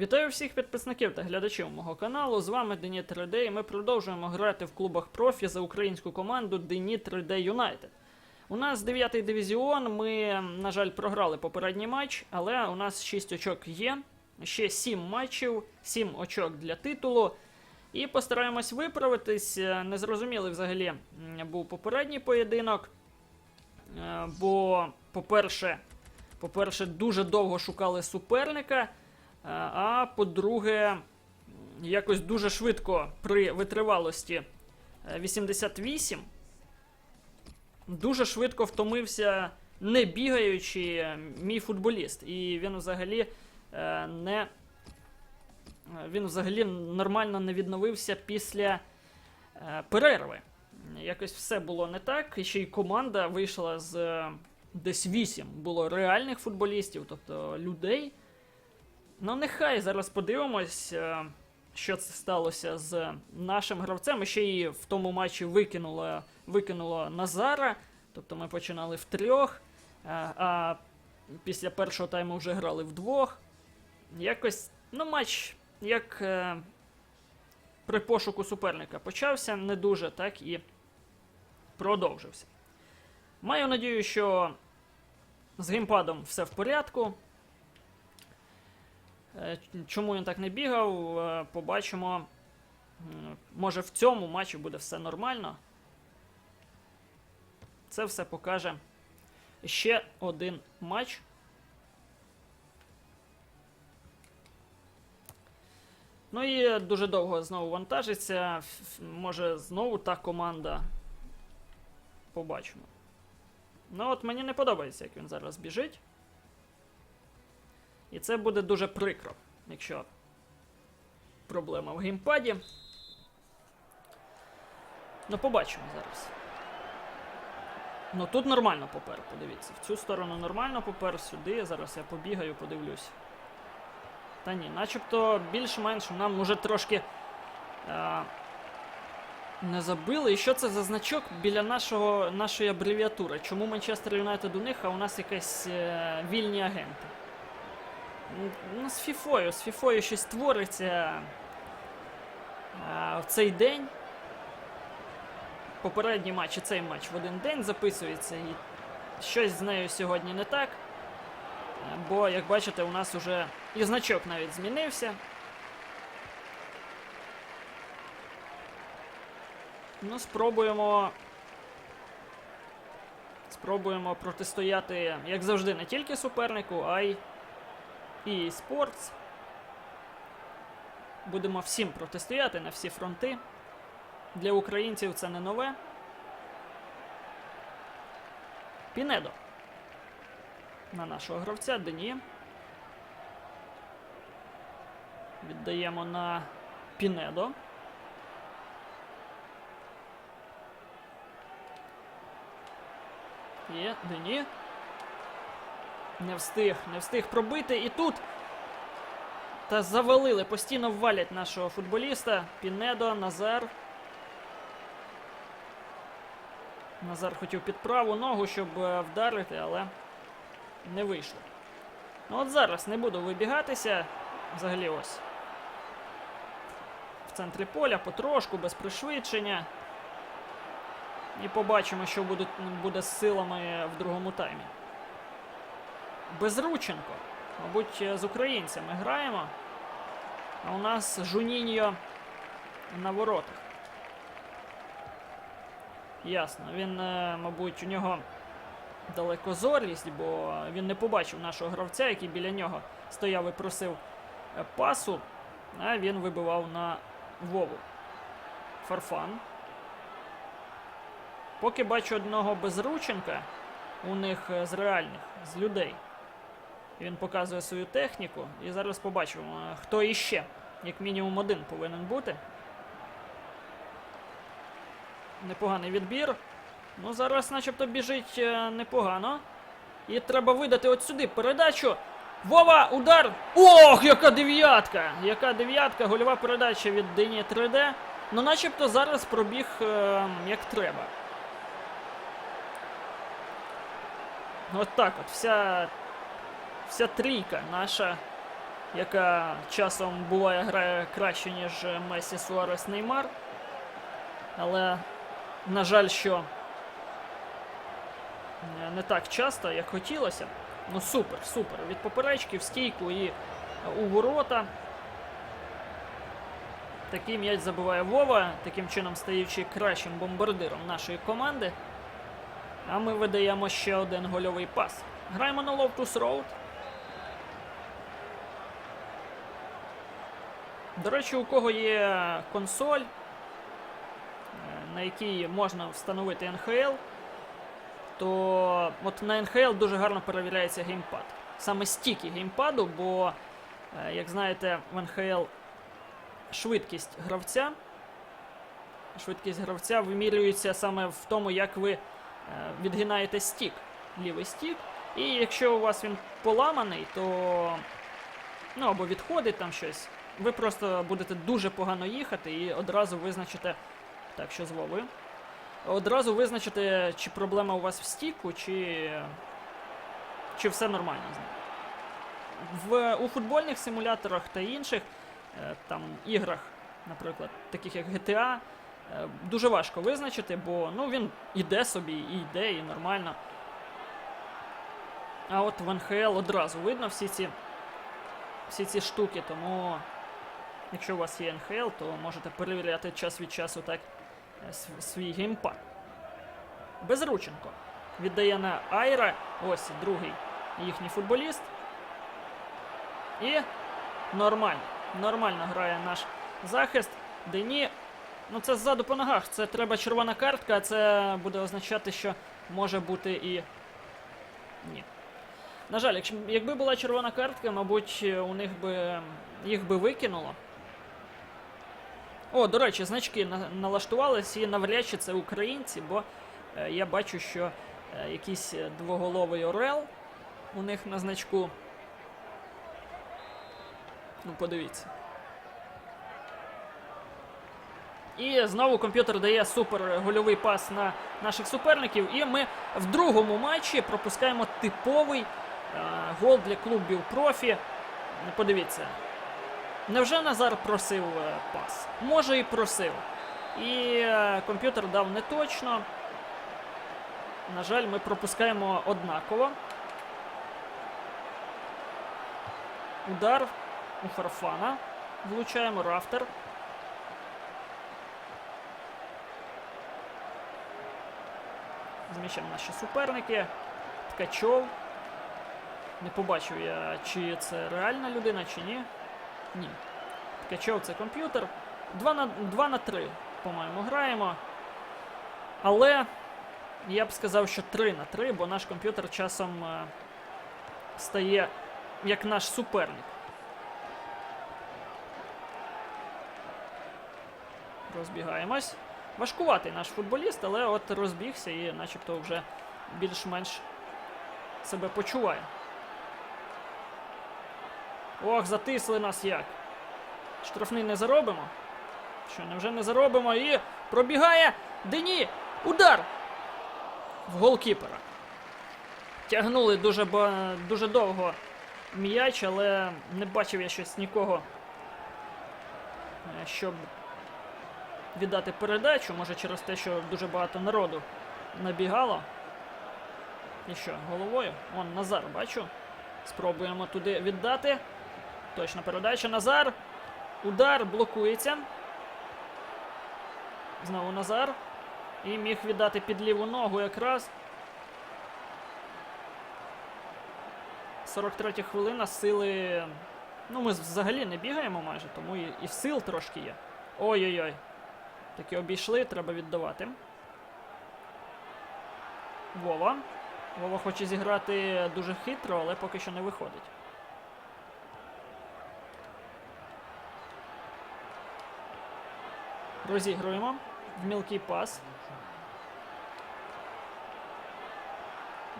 Вітаю всіх підписників та глядачів мого каналу. З вами Дені 3D і ми продовжуємо грати в клубах профі за українську команду Дені 3D Юнайтед. У нас 9-й дивізіон. Ми, на жаль, програли попередній матч, але у нас 6 очок є. Ще 7 матчів, 7 очок для титулу. І постараємось виправитись. Е, Незрозумілий взагалі був попередній поєдинок. Е, Бо, по-перше, по-перше, дуже довго шукали суперника. Е, А по-друге, якось дуже швидко при витривалості е, 88 дуже швидко втомився не бігаючи е, мій футболіст. І він взагалі е, не. е, Він взагалі нормально не відновився після е, перерви. Якось все було не так. І ще й команда вийшла з е, десь 8 було реальних футболістів, тобто людей. Ну, нехай зараз подивимось, е, що це сталося з нашим гравцем. Ще й в тому матчі викинуло, викинуло Назара. Тобто ми починали в трьох, е, а після першого тайму вже грали вдвох. Якось, ну, матч, як е, при пошуку суперника почався, не дуже, так і продовжився. Маю надію, що з геймпадом все в порядку. Е, Чому він так не бігав, е, побачимо. Може в цьому матчі буде все нормально. Це все покаже ще один матч. Ну і дуже довго знову вантажиться. Може знову та команда. Побачимо. Ну от мені не подобається, як він зараз біжить. І це буде дуже прикро, якщо проблема в геймпаді. Ну, побачимо зараз. Ну тут нормально попер, подивіться. В цю сторону нормально попер, сюди. Зараз я побігаю, подивлюсь. Та ні, начебто більш-менш нам уже трошки е, не забили. І що це за значок біля нашого, нашої абревіатури? Чому Манчестер Юнайтед у них, а у нас якась е, вільні агенти? Ну, з Фіфою, з Фіфою щось твориться е, в цей день. Попередній матч і цей матч в один день записується, і щось з нею сьогодні не так. Е, Бо, як бачите, у нас уже і значок навіть змінився. Ну, спробуємо. Спробуємо протистояти, як завжди, не тільки супернику, а й і Sports. Будемо всім протистояти на всі фронти. Для українців це не нове. Пінедо. На нашого гравця Дені. Віддаємо на Пінедо. Є, Дені. Не встиг, не встиг пробити. І тут. Та завалили, постійно валять нашого футболіста. Пінедо, Назар. Назар хотів під праву ногу, щоб е, вдарити, але не вийшло. Ну от зараз не буду вибігатися. Взагалі ось. В центрі поля потрошку, без пришвидшення. І побачимо, що буде, буде з силами в другому таймі. Безрученко. Мабуть, з українцями граємо. А у нас Жуніньо на воротах. Ясно. Він, е, мабуть, у нього далекозорість, бо він не побачив нашого гравця, який біля нього стояв і просив е, пасу, а він вибивав на Вову. Фарфан. Поки бачу одного безрученка у них е, з реальних, з людей. Він показує свою техніку. І зараз побачимо, хто іще. Як мінімум один повинен бути. Непоганий відбір. Ну, зараз начебто біжить е, непогано. І треба видати от сюди передачу. Вова, удар! Ох, яка дев'ятка! Яка дев'ятка, гольова передача від Дині 3D. Ну, начебто зараз пробіг е, як треба. От так от, вся, вся трійка наша яка часом буває грає краще, ніж Месі, Суарес, Неймар. Але, на жаль, що не так часто, як хотілося. Ну супер, супер. Від поперечки в стійку і у ворота. Такий м'яч забиває Вова, таким чином стаючи кращим бомбардиром нашої команди. А ми видаємо ще один гольовий пас. Граємо на Loftus Road. До речі, у кого є консоль, е, на якій можна встановити NHL, то от на NHL дуже гарно перевіряється геймпад. Саме стіки геймпаду, бо, е, як знаєте, в NHL швидкість гравця. Швидкість гравця вимірюється саме в тому, як ви е, відгинаєте стік, лівий стік. І якщо у вас він поламаний, то ну або відходить там щось, ви просто будете дуже погано їхати і одразу визначите. Так, що з Вовою? Одразу визначите, чи проблема у вас в стіку, чи, чи все нормально з ним. В, у футбольних симуляторах та інших е, там іграх, наприклад, таких як GTA, е, дуже важко визначити, бо ну, він іде собі, і йде, і нормально. А от в НХЛ одразу видно всі ці, всі ці штуки, тому якщо у вас є НХЛ, то можете перевіряти час від часу так е, свій геймпад. Безрученко віддає на Айра. Ось другий їхній футболіст. І нормально. Нормально грає наш захист. Дені. Ну це ззаду по ногах. Це треба червона картка, а це буде означати, що може бути і. Ні. На жаль, якби була червона картка, мабуть, у них би їх би викинуло. О, до речі, значки на, налаштувались і навряд чи це українці, бо е, я бачу, що е, якийсь двоголовий орел у них на значку. Ну, подивіться. І знову комп'ютер дає супер гольовий пас на наших суперників. І ми в другому матчі пропускаємо типовий е, гол для клубів профі. Подивіться. Невже Назар просив е, пас? Може і просив. І е, комп'ютер дав не точно. На жаль, ми пропускаємо однаково. Удар у Фарфана. Влучаємо рафтер. Зміщаємо наші суперники. Ткачов. Не побачив я, чи це реальна людина, чи ні. Ні. Ткачов це комп'ютер. 2 на, 2 на 3, по-моєму, граємо. Але я б сказав, що 3 на 3, бо наш комп'ютер часом е, стає як наш суперник. Розбігаємось. Важкуватий наш футболіст, але от розбігся і начебто вже більш-менш себе почуває. Ох, затисли нас як. Штрафний не заробимо. Що, невже не заробимо? І пробігає Дені! Удар! В голкіпера. Тягнули дуже, дуже довго м'яч, але не бачив я щось нікого, е, щоб віддати передачу. Може через те, що дуже багато народу набігало. І що, головою? Вон Назар, бачу. Спробуємо туди віддати. Точна передача. Назар. Удар блокується. Знову Назар. І міг віддати під ліву ногу якраз. 43 хвилина, сили. Ну, ми взагалі не бігаємо майже, тому і, і сил трошки є. Ой-ой-ой. Таки обійшли, треба віддавати. Вова. Вова хоче зіграти дуже хитро, але поки що не виходить. Розігруємо. В мілкий пас.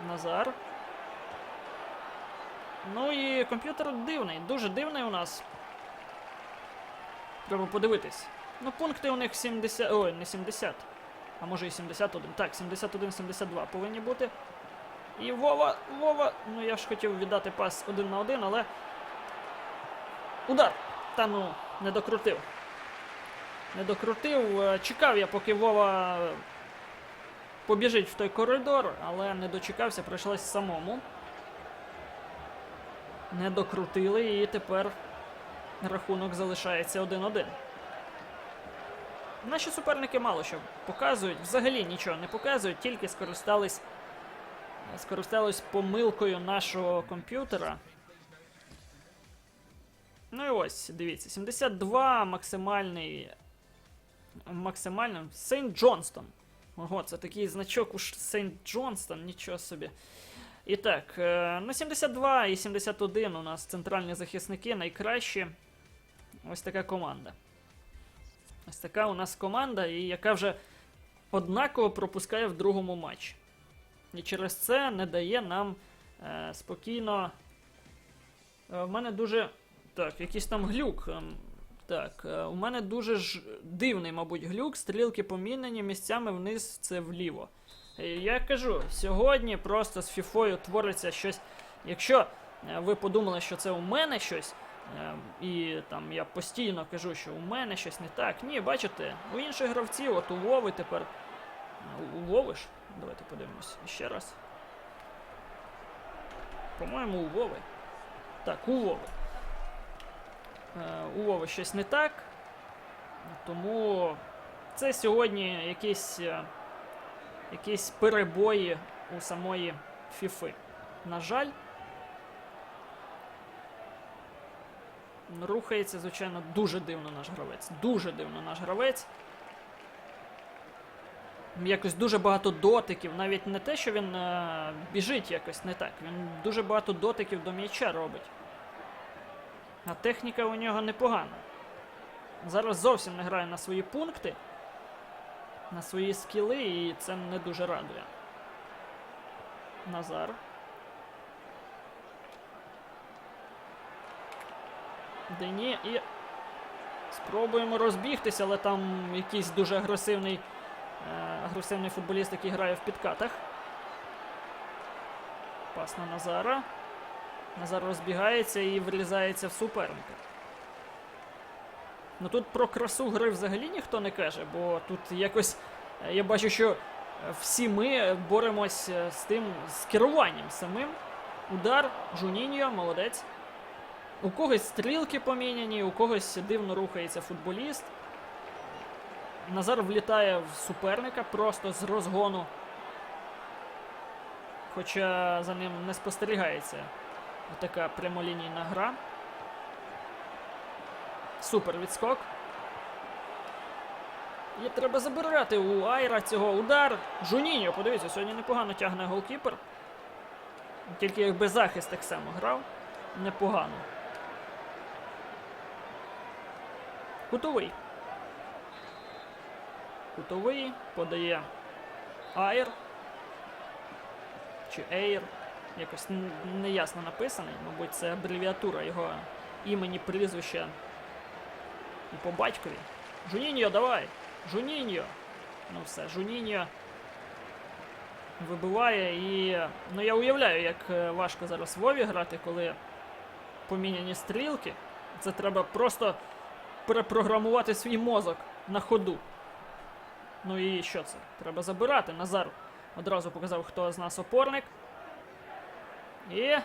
Назар. Ну і комп'ютер дивний, дуже дивний у нас. Треба подивитись. Ну, пункти у них 70. Ой, не 70. А може і 71. Так, 71-72 повинні бути. І Вова, Вова. Ну я ж хотів віддати пас один на один, але. Удар! Та ну, не докрутив. Не докрутив. Е, Чекав я, поки Вова побіжить в той коридор, але не дочекався, прийшлось самому. Не докрутили і тепер рахунок залишається 1-1. Наші суперники мало що показують, взагалі нічого не показують, тільки скористались, скористались помилкою нашого комп'ютера. Ну і ось, дивіться, 72 максимальний. Максимально. Сейнт Джонстон. Ого, це такий значок уж Сейнт Джонстон, нічого собі. І так, е, на 72 і 71 у нас центральні захисники найкращі. Ось така команда. Ось така у нас команда, і яка вже однаково пропускає в другому матчі. І через це не дає нам е, спокійно. Е, в мене дуже. Так, якийсь там глюк. Так, е, у мене дуже ж дивний, мабуть, глюк. Стрілки помінені місцями вниз це вліво. Е, Я кажу, сьогодні просто з фіфою твориться щось. Якщо е, ви подумали, що це у мене щось, і там я постійно кажу, що у мене щось не так. Ні, бачите, у інших гравців, от у Вови тепер. У Вови ж? Давайте подивимось ще раз. По-моєму, у Вови. Так, у Вови. Е, У Вови щось не так. Тому це сьогодні якісь, е, якісь перебої у самої Фіфи. На жаль. Рухається, звичайно, дуже дивно наш гравець. Дуже дивно наш гравець. Якось дуже багато дотиків. Навіть не те, що він е, біжить якось не так. Він дуже багато дотиків до м'яча робить. А техніка у нього непогана. Зараз зовсім не грає на свої пункти, на свої скіли, і це не дуже радує. Назар. Дені і спробуємо розбігтися, але там якийсь дуже агресивний, е, агресивний футболіст, який грає в підкатах. Пас на Назара. Назар розбігається і врізається в суперника. Ну тут про красу гри взагалі ніхто не каже, бо тут якось е, я бачу, що е, всі ми боремось е, з тим з керуванням самим. Удар, Жуніньо, молодець. У когось стрілки поміняні, у когось дивно рухається футболіст. Назар влітає в суперника просто з розгону. Хоча за ним не спостерігається така прямолінійна гра. Супер відскок. І треба забирати у Айра цього удар. Жуніньо, подивіться, сьогодні непогано тягне голкіпер. Тільки якби захист так само грав. Непогано. Кутовий. Кутовий подає Айр. Чи Ейр. Якось неясно написаний. Мабуть, це абревіатура його імені, прізвища і по батькові. Жуніньо, давай! Жуніньо! Ну все, Жуніньо вибиває і. Ну я уявляю, як е, важко зараз Вові грати, коли поміняні стрілки. Це треба просто перепрограмувати свій мозок на ходу. Ну і що це? Треба забирати. Назар одразу показав, хто з нас опорник. І.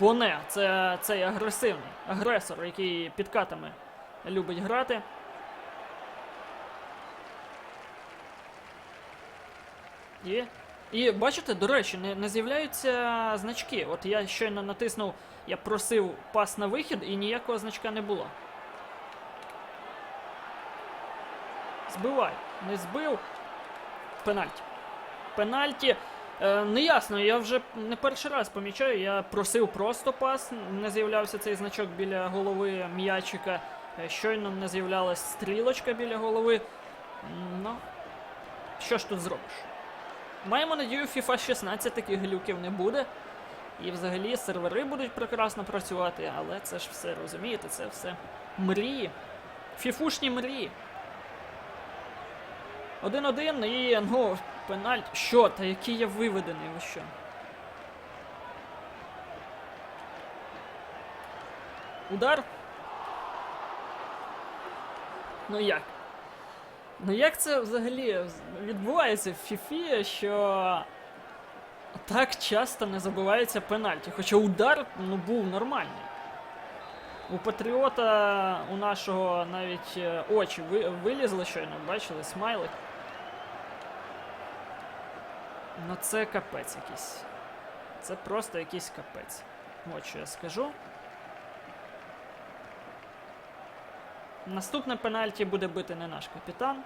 Боне, це цей агресивний агресор, який підкатами любить грати. І. І бачите, до речі, не, не з'являються значки. От я щойно натиснув, я просив пас на вихід, і ніякого значка не було. Збивай. Не збив. Пенальті. Пенальті. Е, неясно, я вже не перший раз помічаю. Я просив просто пас, не з'являвся цей значок біля голови м'ячика. Е, Щойно не з'являлась стрілочка біля голови. Ну, що ж тут зробиш? Маємо надію, FIFA 16 таких глюків не буде. І взагалі сервери будуть прекрасно працювати, але це ж все розумієте, це все мрії. Фіфушні мрії. Один-один і ну, пенальт. Що? Та який я виведений, ви що? Удар. Ну як? Ну як це взагалі відбувається в Фіфі, що так часто не забиваються пенальті? Хоча удар ну, був нормальний. У Патріота у нашого навіть е, очі вилізли щойно, бачили, смайлик. Ну це капець якийсь. Це просто якийсь капець. От що я скажу. Наступне пенальті буде бити не наш капітан.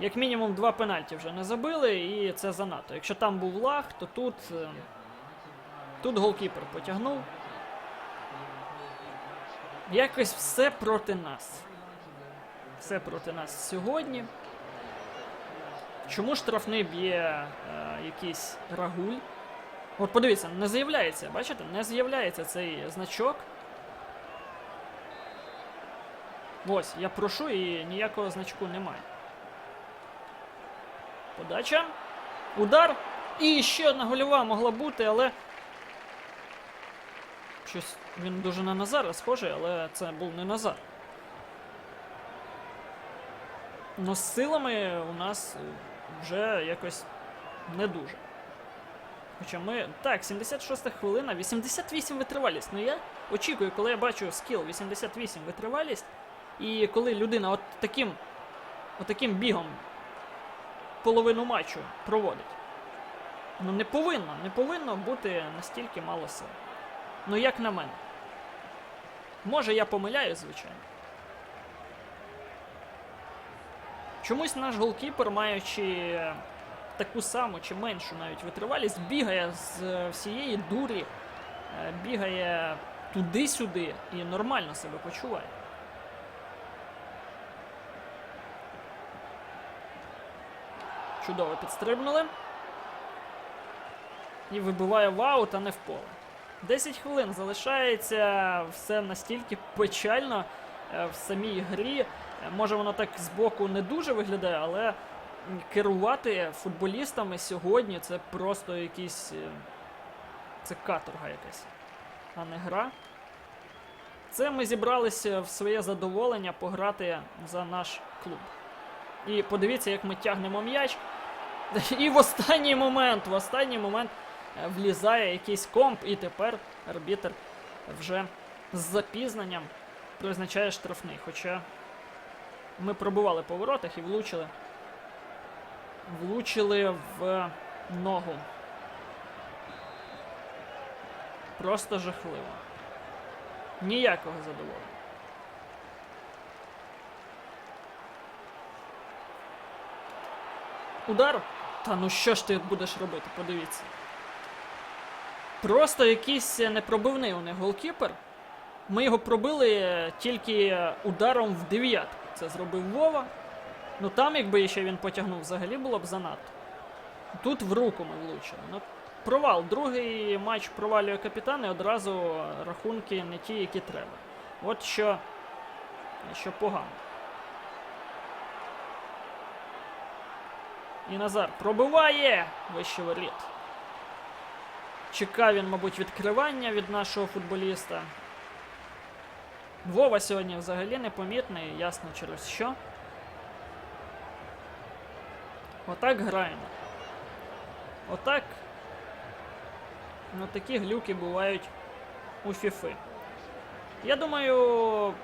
Як мінімум два пенальті вже не забили, і це занадто. Якщо там був лаг, то тут. е, Тут голкіпер потягнув. Якось все проти нас. Все проти нас сьогодні. Чому штрафний б'є е, якийсь рагуль? От подивіться, не з'являється, бачите? Не з'являється цей значок. Ось, я прошу і ніякого значку немає. Подача. Удар. І ще одна гольова могла бути, але. Щось він дуже на Назара схожий, але це був не Назар. Ну, з силами у нас е, вже якось не дуже. Хоча ми. Так, 76 хвилина, 88 витривалість. Ну я очікую, коли я бачу скіл 88 витривалість, і коли людина от таким, от таким бігом половину матчу проводить. Ну не повинно, не повинно бути настільки мало сил. Ну, як на мене. Може, я помиляюсь, звичайно. Чомусь наш голкіпер, маючи таку саму чи меншу навіть витривалість, бігає з е, всієї дурі, е, бігає туди-сюди і нормально себе почуває. Чудово підстрибнули. І вибиває в аут, а не в поле. 10 хвилин залишається все настільки печально е, в самій грі. Може воно так збоку не дуже виглядає, але керувати футболістами сьогодні це просто якийсь. е, Це каторга якась, а не гра. Це ми зібралися в своє задоволення пограти за наш клуб. І подивіться, як ми тягнемо м'яч. І в останній момент, в останній момент е, влізає якийсь комп, і тепер арбітр вже з запізненням призначає штрафний. Хоча ми пробували по воротах і влучили. Влучили в ногу. Просто жахливо. Ніякого задоволення. Удар. Та ну що ж ти будеш робити? Подивіться. Просто якийсь непробивний у них голкіпер. Ми його пробили тільки ударом в дев'ятку. Це зробив Вова. Ну там, якби ще він потягнув, взагалі було б занадто. Тут в руку ми влучили. Ну, провал. Другий матч провалює капітан і одразу рахунки не ті, які треба. От що, що погано. І Назар пробиває вище воріт. Чекав він, мабуть, відкривання від нашого футболіста. Вова сьогодні взагалі непомітний, ясно через що. Отак граємо. Отак. Ну такі глюки бувають у фіфи. Я думаю,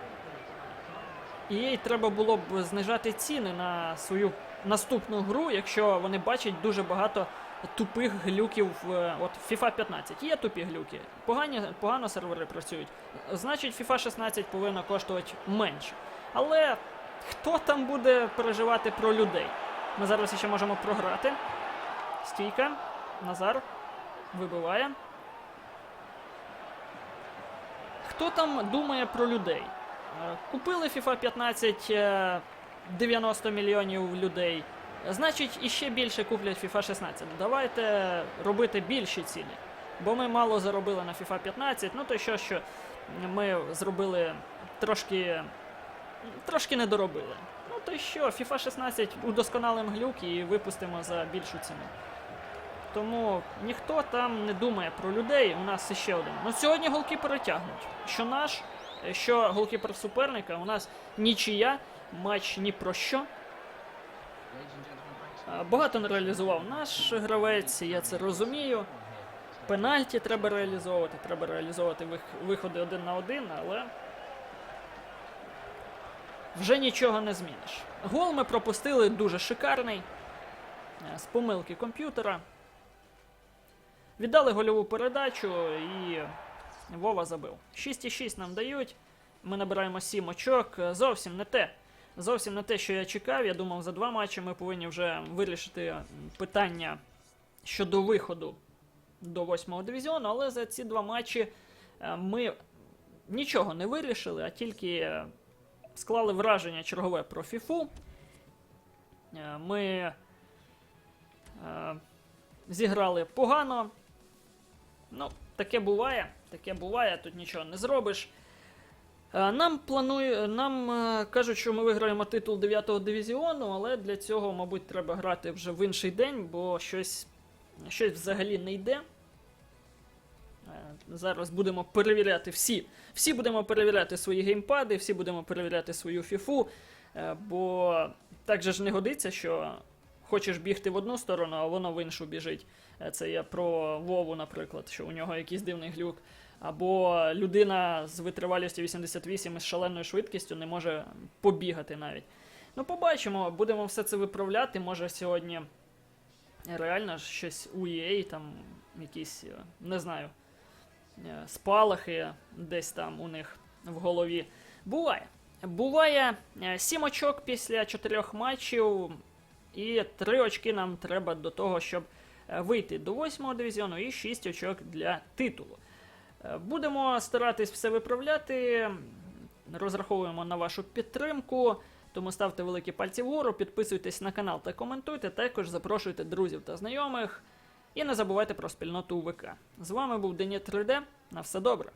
їй треба було б знижати ціни на свою наступну гру, якщо вони бачать дуже багато тупих глюків в от FIFA 15. Є тупі глюки. Погані, погано сервери працюють. Значить, FIFA 16 повинна коштувати менше. Але хто там буде переживати про людей? Ми зараз ще можемо програти. Стійка. Назар вибиває. Хто там думає про людей? Е, Купили FIFA 15 е, 90 мільйонів людей. Значить, іще більше куплять FIFA 16. Давайте робити більші ціни. Бо ми мало заробили на FIFA 15. Ну то що, що ми зробили трошки. Трошки не доробили. Ну то що, FIFA 16 удосконалим глюк і випустимо за більшу ціну. Тому ніхто там не думає про людей. У нас ще один. Ну сьогодні голки перетягнуть. Що наш, що голкіпер суперника, у нас нічия, матч ні про що. Багато не реалізував наш гравець, я це розумію. Пенальті треба реалізовувати, треба реалізовувати виходи один на один, але вже нічого не зміниш. Гол ми пропустили дуже шикарний. е, З помилки комп'ютера. Віддали гольову передачу і Вова забив. 6,6 нам дають. Ми набираємо 7 очок. Е, Зовсім не те. Зовсім не те, що я чекав. Я думав, за два матчі ми повинні вже вирішити питання щодо виходу до 8 дивізіону, але за ці два матчі е, ми нічого не вирішили, а тільки е, склали враження чергове про ФІФУ. Е, Ми зіграли погано. Ну, таке буває, таке буває, тут нічого не зробиш. Е, Нам планує, нам е, кажуть, що ми виграємо титул 9-го дивізіону, але для цього, мабуть, треба грати вже в інший день, бо щось, щось взагалі не йде. Е, Зараз будемо перевіряти всі. Всі будемо перевіряти свої геймпади, всі будемо перевіряти свою фіфу. Бо так же ж не годиться, що хочеш бігти в одну сторону, а воно в іншу біжить. Це я про Вову, наприклад, що у нього якийсь дивний глюк. Або людина з витривалістю 88 і з шаленою швидкістю не може побігати навіть. Ну, побачимо, будемо все це виправляти. Може сьогодні реально щось у EA, там якісь, е, не знаю, е, спалахи десь там у них в голові. Буває. Буває 7 очок після 4 матчів, і 3 очки нам треба до того, щоб е, вийти до 8 дивізіону, і 6 очок для титулу. Е, Будемо старатись все виправляти. Розраховуємо на вашу підтримку. Тому ставте великі пальці вгору, підписуйтесь на канал та коментуйте. Також запрошуйте друзів та знайомих. І не забувайте про спільноту УВК. З вами був Деніт 3D. На все добре.